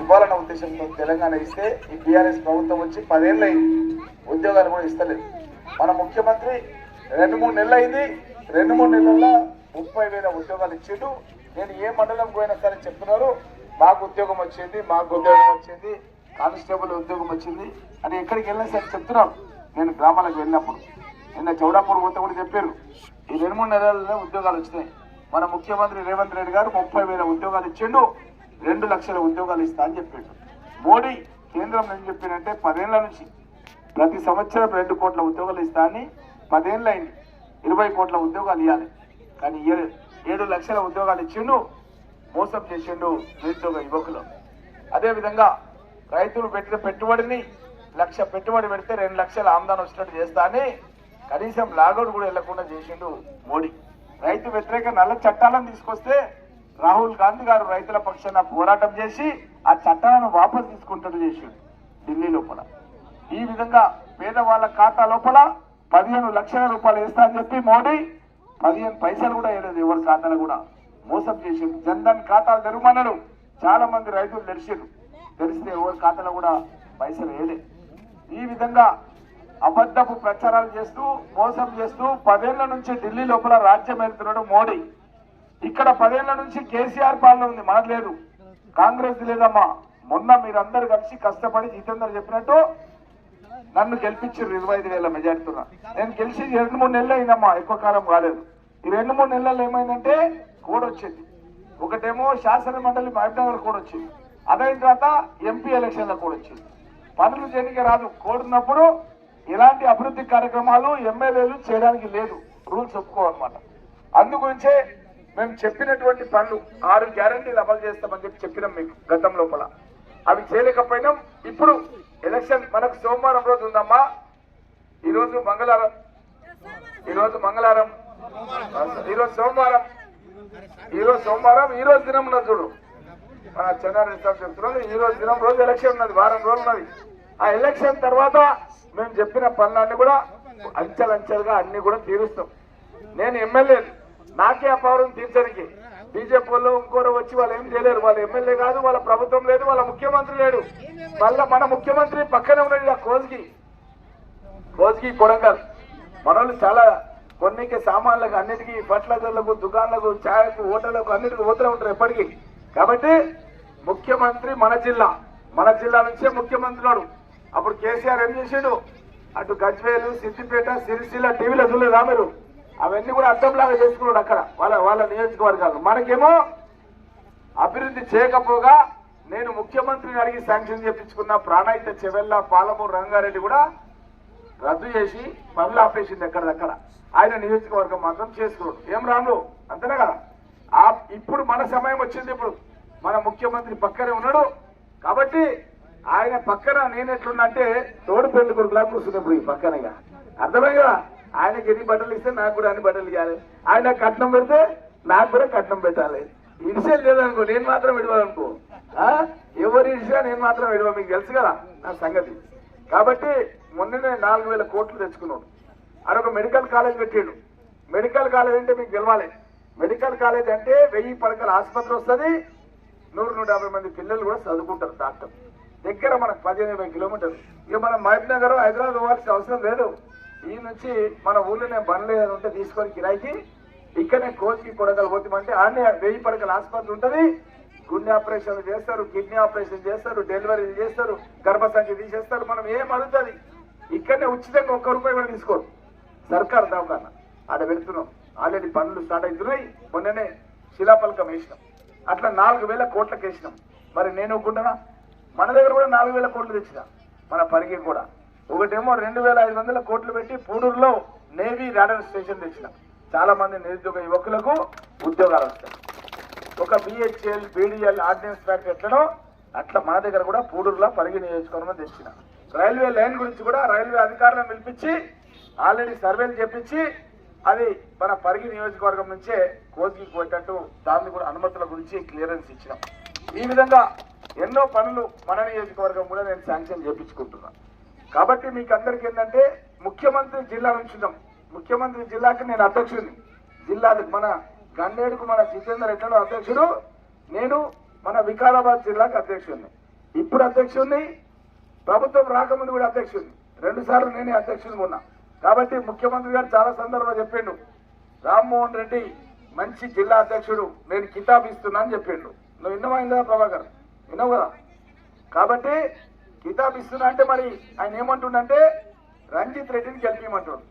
ఇవ్వాలన్న ఉద్దేశంతో తెలంగాణ ఇస్తే ఈ బీఆర్ఎస్ ప్రభుత్వం వచ్చి పదేళ్ళు అయింది. ఉద్యోగాలు కూడా ఇస్తలేదు. మన ముఖ్యమంత్రి రెండు మూడు నెలలు అయింది. రెండు మూడు నెలల్లో ముప్పై వేల ఉద్యోగాలు ఇచ్చిండు. నేను ఏ మండలం పోయినా సరే చెప్తున్నారు మాకు ఉద్యోగం వచ్చింది మాకు ఉద్యోగం వచ్చింది కానిస్టేబుల్ ఉద్యోగం వచ్చింది అని ఎక్కడికి వెళ్ళినా సరే చెప్తున్నాను నేను గ్రామాలకు వెళ్ళినప్పుడు. నిన్న చౌడాపూర్ పోతే కూడా చెప్పారు. ఈ రెండు మూడు నెలల్లో ఉద్యోగాలు వచ్చినాయి. మన ముఖ్యమంత్రి రేవంత్ రెడ్డి గారు ముప్పై వేల ఉద్యోగాలు ఇచ్చిండు. రెండు లక్షల ఉద్యోగాలు ఇస్తా అని చెప్పిండు. మోడీ కేంద్రం ఏం చెప్పిందంటే పదేళ్ళ నుంచి ప్రతి సంవత్సరం రెండు కోట్ల ఉద్యోగాలు ఇస్తా అని పదేళ్ళు అయింది. ఇరవై కోట్ల ఉద్యోగాలు ఇవ్వాలి కానీ ఏడు లక్షల ఉద్యోగాలు ఇచ్చిండు మోసం చేసిండు నిరుద్యోగ యువకులు. అదేవిధంగా రైతులు పెట్టిన పెట్టుబడిని లక్ష పెట్టుబడి పెడితే రెండు లక్షల ఆమదానం వచ్చినట్టు చేస్తా అని కనీసం లాగౌట్ కూడా వెళ్ళకుండా చేసిండు మోడీ. రైతు వ్యతిరేక నల్ల చట్టాలను తీసుకొస్తే రాహుల్ గాంధీ గారు రైతుల పక్షాన పోరాటం చేసి ఆ చట్టాలను వాపసు తీసుకుంటూ చేసిండు ఢిల్లీ లోపల. ఈ విధంగా పేదవాళ్ళ ఖాతా లోపల పదిహేను లక్షల రూపాయలు వేస్తా అని చెప్పి మోడీ పదిహేను పైసలు కూడా వేయలేదు ఎవరి ఖాతాలు కూడా. మోసం చేసిండు. జన్ధన్ ఖాతాలు తెరవమన్నాడు చాలా మంది రైతులు తెలిసిండు. తెలిస్తే ఎవరి ఖాతాలో కూడా పైసలు వేయలే. ఈ విధంగా అబద్ధపు ప్రచారాలు చేస్తూ మోసం చేస్తూ పదేళ్ళ నుంచి ఢిల్లీ లోపల రాజ్యం వెళ్తున్నాడు మోడీ. ఇక్కడ పదేళ్ళ నుంచి కేసీఆర్ పాలన ఉంది మనకు లేదు. కాంగ్రెస్ లేదమ్మా. మొన్న మీరందరూ కలిసి కష్టపడి జితేందర్ చెప్పినట్టు నన్ను గెలిపించారు ఇరవై ఐదు వేల మెజార్టీతో నేను గెలిచి రెండు మూడు నెలలు అయిందమ్మా ఎక్కువ కాలం కాలేదు. ఈ రెండు మూడు నెలల్లో ఏమైందంటే కోడ్ వచ్చింది. ఒకటేమో శాసన మండలి మహబూబ్నగర్ కోడ్ వచ్చింది. అదైన తర్వాత ఎంపీ ఎలక్షన్ల కోడ్ వచ్చింది. పనులు చేయడానికి రాదు. కోడ్ ఉన్నప్పుడు ఇలాంటి అభివృద్ధి కార్యక్రమాలు ఎమ్మెల్యేలు చేయడానికి లేదు. రూల్స్ ఒప్పుకోవన్నమాట. అందుగురించే మేము చెప్పినటువంటి పనులు ఆరు గ్యారంటీలు అమలు చేస్తామని చెప్పి చెప్పినాం మీకు గతం లోపల. అవి చేయలేకపోయినాం. ఇప్పుడు ఎలక్షన్ మనకు సోమవారం రోజు ఉందమ్మా. ఈరోజు మంగళవారం. ఈరోజు మంగళవారం. ఈరోజు సోమవారం. ఈరోజు సోమవారం ఈ రోజు దినం ఉన్నది చూడు. మన చెన్నారెడ్డి సార్ చెప్తున్నాడు ఈ రోజు దినం రోజు ఎలక్షన్ ఉన్నది వారం రోజులు ఉన్నది. ఆ ఎలక్షన్ తర్వాత మేము చెప్పిన పనులన్నీ కూడా అంచెలంచెలుగా అన్ని కూడా తీరుస్తాం. నేను ఎమ్మెల్యే నాకే ఆ తీర్చడానికి. బీజేపీ వాళ్ళు ఇంకోరు వచ్చి వాళ్ళు ఏం చేయలేరు. వాళ్ళ ఎమ్మెల్యే కాదు వాళ్ళ ప్రభుత్వం లేదు వాళ్ళ ముఖ్యమంత్రి లేడు. మళ్ళా మన ముఖ్యమంత్రి పక్కనే ఉన్నాడు ఆ కోజ్కి. కోజ్కి కొడంగల్. మనోళ్ళు చాలా కొన్నికి సామాన్లకు అన్నిటికీ ఫర్టిలైజర్లకు దుకాణాలకు ఛాయకు హోటళ్ళకు అన్నిటికీ పోతూనే ఉంటారు ఎప్పటికీ. కాబట్టి ముఖ్యమంత్రి మన జిల్లా. మన జిల్లా నుంచే ముఖ్యమంత్రి అప్పుడు కేసీఆర్ ఏం చేసాడు? అటు గజ్వేలు సిద్దిపేట సిరిసిల్ల టీవీలో చూడలేదా మీరు? అవన్నీ కూడా అర్థంలాగా చేసుకున్నాడు అక్కడ వాళ్ళ వాళ్ళ నియోజకవర్గాలు మనకేమో అభివృద్ధి చేయకపోగా నేను ముఖ్యమంత్రిని అడిగి శాంక్షన్ చేపించుకున్న ప్రాణాయిత చెవెల్ల పాలమూరు రంగారెడ్డి కూడా రద్దు చేసి పనులు ఆపేసింది ఎక్కడదక్కడ. ఆయన నియోజకవర్గం మాత్రం చేసుకున్నాడు ఏం రాను అంతేనా కదా? ఆ ఇప్పుడు మన సమయం వచ్చింది ఇప్పుడు. మన ముఖ్యమంత్రి పక్కనే ఉన్నాడు. కాబట్టి ఆయన పక్కన నేను ఎట్లున్నా అంటే తోడు పెళ్ళి కొడుకులా కూర్చున్నప్పుడు ఈ పక్కనగా అర్థమే కదా? ఆయనకి ఎన్ని బట్టలు ఇస్తే నాకు కూడా అన్ని బట్టలు ఇవ్వాలి ఆయన కట్నం పెడితే నాకు కూడా కట్నం పెట్టాలి. ఇడిసేది లేదనుకో నేను మాత్రం విడవాలనుకో ఎవరి ఇడిసినా నేను మాత్రం విడవ మీకు తెలుసు కదా నా సంగతి. కాబట్టి మొన్ననే నాలుగు వేల కోట్లు తెచ్చుకున్నాడు. అదొక మెడికల్ కాలేజ్ పెట్టాడు మెడికల్ కాలేజ్ అంటే మీకు గెలవాలి మెడికల్ కాలేజ్ అంటే వెయ్యి పడకల ఆసుపత్రి వస్తుంది. నూరు నూట యాభై మంది పిల్లలు కూడా చదువుకుంటారు డాక్టర్. దగ్గర మనకు పదిహేను ఇరవై కిలోమీటర్లు. ఇక మనం మహబూబ్ నగర్ హైదరాబాద్ పోవాల్సిన అవసరం లేదు. ఈ నుంచి మన ఊళ్ళోనే బండ్లు ఏదైనా ఉంటే తీసుకొని కిరాయికి ఇక్కడనే కోచ్కి కొడగలు పోతామంటే ఆడనే వెయ్యి పడగల ఆసుపత్రి ఉంటుంది. గుండె ఆపరేషన్ చేస్తారు కిడ్నీ ఆపరేషన్ చేస్తారు డెలివరీలు చేస్తారు గర్భసంచి తీసేస్తారు మనం ఏం అడుగుతుంది? ఇక్కడనే ఉచితంగా ఒక్క రూపాయి కూడా తీసుకోరు. సర్కార్ దవాఖాన. ఆడ పెడుతున్నాం ఆల్రెడీ పనులు స్టార్ట్ అవుతున్నాయి. మొన్ననే శిలాపలకం వేసినాం. అట్లా నాలుగు వేల కోట్లకు వేసినాం మరి నేను ఒప్పుకుంటున్నా మన దగ్గర కూడా నాలుగు వేల కోట్లు తెచ్చిన. మన పరిగి కూడా. ఒకటేమో రెండు వేల ఐదు వందల కోట్లు పెట్టి పూడూరులో నేవీ రాడర్ స్టేషన్ తెచ్చిన. చాలా మంది నిరుద్యోగ యువకులకు ఉద్యోగాలు వస్తాయి. ఒక బిహెచ్ఎల్ బీడీఎల్ ఆర్డినెన్స్ ఫ్యాక్టరీ ఎట్లనో అట్లా మన దగ్గర కూడా పూడూరులో పరిగి నియోజకవర్గం తెచ్చిన. రైల్వే లైన్ గురించి కూడా రైల్వే అధికారులను పిలిపించి ఆల్రెడీ సర్వేలు చేపించి అది మన పరిగి నియోజకవర్గం నుంచే కోసికి పోయేటట్టు దాన్ని కూడా అనుమతుల గురించి క్లియరెన్స్ ఇచ్చినాం. ఈ విధంగా ఎన్నో పనులు మన నియోజకవర్గం కూడా నేను శాంక్షన్ చేపించుకుంటున్నా. కాబట్టి మీకు అందరికి ఏంటంటే ముఖ్యమంత్రి జిల్లా నుంచి ముఖ్యమంత్రి జిల్లాకి నేను అధ్యక్షుడిని. జిల్లా మన గన్నేడుకు మన జితేందర్ ఎట్లడో అధ్యక్షుడు నేను మన వికారాబాద్ జిల్లాకు అధ్యక్షుడిని. ఇప్పుడు అధ్యక్షుడిని ప్రభుత్వం రాకముందు కూడా అధ్యక్షుడిని. రెండు సార్లు నేనే అధ్యక్షుడిని ఉన్నా. కాబట్టి ముఖ్యమంత్రి గారు చాలా సందర్భంలో చెప్పిండు. రామ్మోహన్ రెడ్డి మంచి జిల్లా అధ్యక్షుడు నేను కితాబ్ ఇస్తున్నా అని చెప్పిండు. నువ్వు విన్నమైందా ప్రభాకర్? విన్నావు కదా? కాబట్టి కితాబ్ ఇస్తున్నా అంటే మరి ఆయన ఏమంటుండంటే రంజిత్ రెడ్డిని గెలిపిమంటుండు